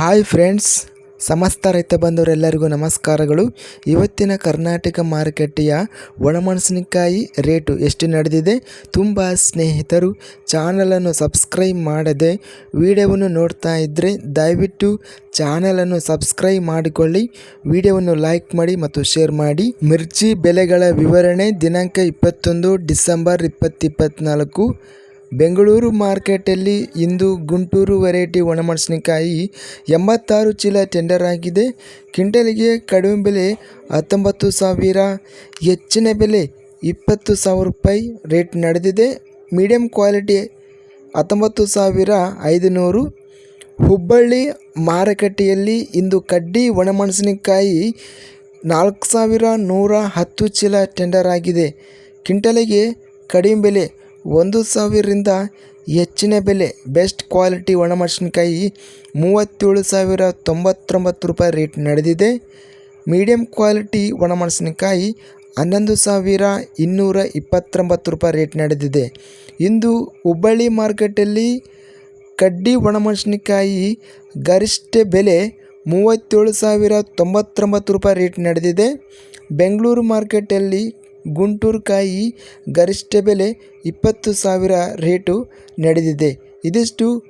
Hi friends ಸಮಸ್ತ ರೈತ ಬಂಧುವರೆಲ್ಲರಿಗೂ ನಮಸ್ಕಾರಗಳು. ಇವತ್ತಿನ ಕರ್ನಾಟಕ ಮಾರುಕಟ್ಟೆಯ ಒಣಮೆಣಸಿನಕಾಯಿ ರೇಟು ಎಷ್ಟು ನಡೆದಿದೆ? ತುಂಬ ಸ್ನೇಹಿತರು ಚಾನಲನ್ನು ಸಬ್ಸ್ಕ್ರೈಬ್ ಮಾಡದೆ ವಿಡಿಯೋವನ್ನು ನೋಡ್ತಾ ಇದ್ದರೆ ದಯವಿಟ್ಟು ಚಾನಲನ್ನು ಸಬ್ಸ್ಕ್ರೈಬ್ ಮಾಡಿಕೊಳ್ಳಿ. ವಿಡಿಯೋವನ್ನು ಲೈಕ್ ಮಾಡಿ ಮತ್ತು ಶೇರ್ ಮಾಡಿ. ಮಿರ್ಚಿ ಬೆಲೆಗಳ ವಿವರಣೆ ದಿನಾಂಕ ಇಪ್ಪತ್ತೊಂದು ಡಿಸೆಂಬರ್ ಇಪ್ಪತ್ತಿಪ್ಪತ್ನಾಲ್ಕು ಬೆಂಗಳೂರು ಮಾರ್ಕೆಟಲ್ಲಿ ಇಂದು ಗುಂಟೂರು ವೆರೈಟಿ ಒಣಮೆಣಸಿನಕಾಯಿ ಎಂಬತ್ತಾರು ಚೀಲ ಟೆಂಡರ್ ಆಗಿದೆ. ಕಿಂಟಲಿಗೆ ಕಡಿಮೆ ಬೆಲೆ ಹತ್ತೊಂಬತ್ತು ಸಾವಿರ, ಹೆಚ್ಚಿನ ಬೆಲೆ ಇಪ್ಪತ್ತು ಸಾವಿರ ರೂಪಾಯಿ ರೇಟ್ ನಡೆದಿದೆ. ಮೀಡಿಯಂ ಕ್ವಾಲಿಟಿ ಹತ್ತೊಂಬತ್ತು ಸಾವಿರ ಐದುನೂರು. ಹುಬ್ಬಳ್ಳಿ ಮಾರುಕಟ್ಟೆಯಲ್ಲಿ ಇಂದು ಕಡ್ಡಿ ಒಣಮೆಣಸಿನಕಾಯಿ ನಾಲ್ಕು ಸಾವಿರ ನೂರ ಹತ್ತು ಚೀಲ ಟೆಂಡರ್ ಆಗಿದೆ. ಕ್ವಿಂಟಲಿಗೆ ಕಡಿಮೆ ಬೆಲೆ ಒಂದು ಸಾವಿರದಿಂದ ಹೆಚ್ಚಿನ ಬೆಲೆ, ಬೆಸ್ಟ್ ಕ್ವಾಲಿಟಿ ಒಣಮೆಣಸಿನಕಾಯಿ ಮೂವತ್ತೇಳು ಸಾವಿರ ತೊಂಬತ್ತೊಂಬತ್ತು ರೂಪಾಯಿ ರೇಟ್ ನಡೆದಿದೆ. ಮೀಡಿಯಮ್ ಕ್ವಾಲಿಟಿ ಒಣಮೆಣಸಿನಕಾಯಿ ಹನ್ನೊಂದು ಸಾವಿರ ಇನ್ನೂರ ಇಪ್ಪತ್ತೊಂಬತ್ತು ರೂಪಾಯಿ ರೇಟ್ ನಡೆದಿದೆ. ಇಂದು ಹುಬ್ಬಳ್ಳಿ ಮಾರ್ಕೆಟಲ್ಲಿ ಕಡ್ಡಿ ಒಣಮೆಣಸಿನಕಾಯಿ ಗರಿಷ್ಠ ಬೆಲೆ ಮೂವತ್ತೇಳು ಸಾವಿರ ತೊಂಬತ್ತೊಂಬತ್ತು ರೂಪಾಯಿ ರೇಟ್ ನಡೆದಿದೆ. ಬೆಂಗಳೂರು ಮಾರ್ಕೆಟಲ್ಲಿ ಗುಂಟೂರು ಕಾಯಿ ಗರಿಷ್ಠ ಬೆಲೆ ಇಪ್ಪತ್ತು ಸಾವಿರ ರೇಟು ನಡೆದಿದೆ. ಇದಿಷ್ಟು